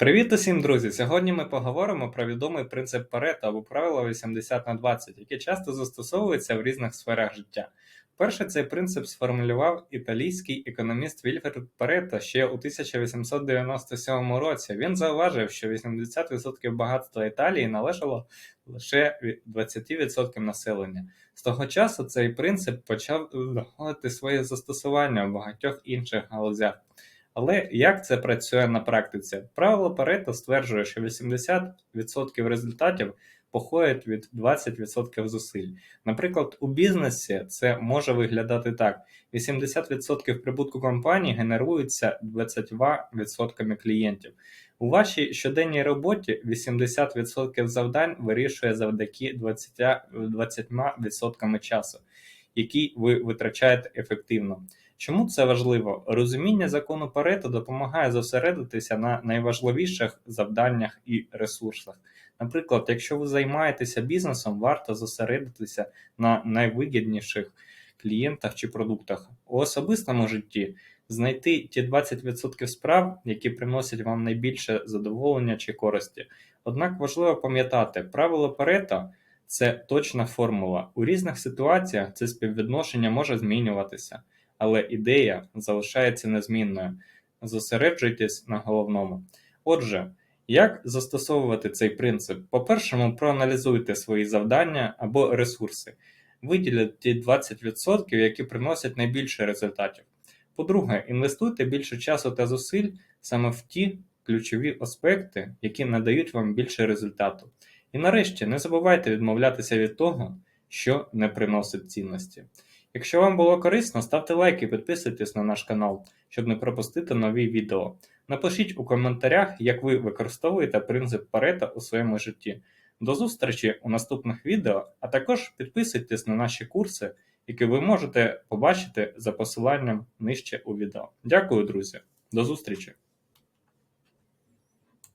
Привіт усім, друзі! Сьогодні ми поговоримо про відомий принцип Парето або правило 80 на 20, яке часто застосовується в різних сферах життя. Перше цей принцип сформулював італійський економіст Вільфред Парето ще у 1897 році. Він зауважив, що 80% багатства Італії належало лише від 20% населення. З того часу цей принцип почав знаходити своє застосування в багатьох інших галузях. Але як це працює на практиці? Правило Парето стверджує, що 80% результатів походять від 20% зусиль. Наприклад, у бізнесі це може виглядати так: 80% прибутку компанії генерується 20% клієнтів. У вашій щоденній роботі 80% завдань вирішує завдяки 20%, 20% часу, який ви витрачаєте ефективно. Чому це важливо? Розуміння закону Парето допомагає зосередитися на найважливіших завданнях і ресурсах. Наприклад, якщо ви займаєтеся бізнесом, варто зосередитися на найвигідніших клієнтах чи продуктах. У особистому житті знайти ті 20% справ, які приносять вам найбільше задоволення чи користі. Однак важливо пам'ятати, правило Парето – це точна формула. У різних ситуаціях це співвідношення може змінюватися але ідея залишається незмінною. Зосереджуйтесь на головному. Отже, як застосовувати цей принцип? По-перше, проаналізуйте свої завдання або ресурси, виділіть ті 20%, які приносять найбільше результатів. По-друге, інвестуйте більше часу та зусиль саме в ті ключові аспекти, які надають вам більше результату. І нарешті не забувайте відмовлятися від того, що не приносить цінності. Якщо вам було корисно, ставте лайк і підписуйтесь на наш канал, щоб не пропустити нові відео. Напишіть у коментарях, як ви використовуєте принцип Парето у своєму житті. До зустрічі у наступних відео, а також підписуйтесь на наші курси, які ви можете побачити за посиланням нижче у відео. Дякую, друзі, до зустрічі!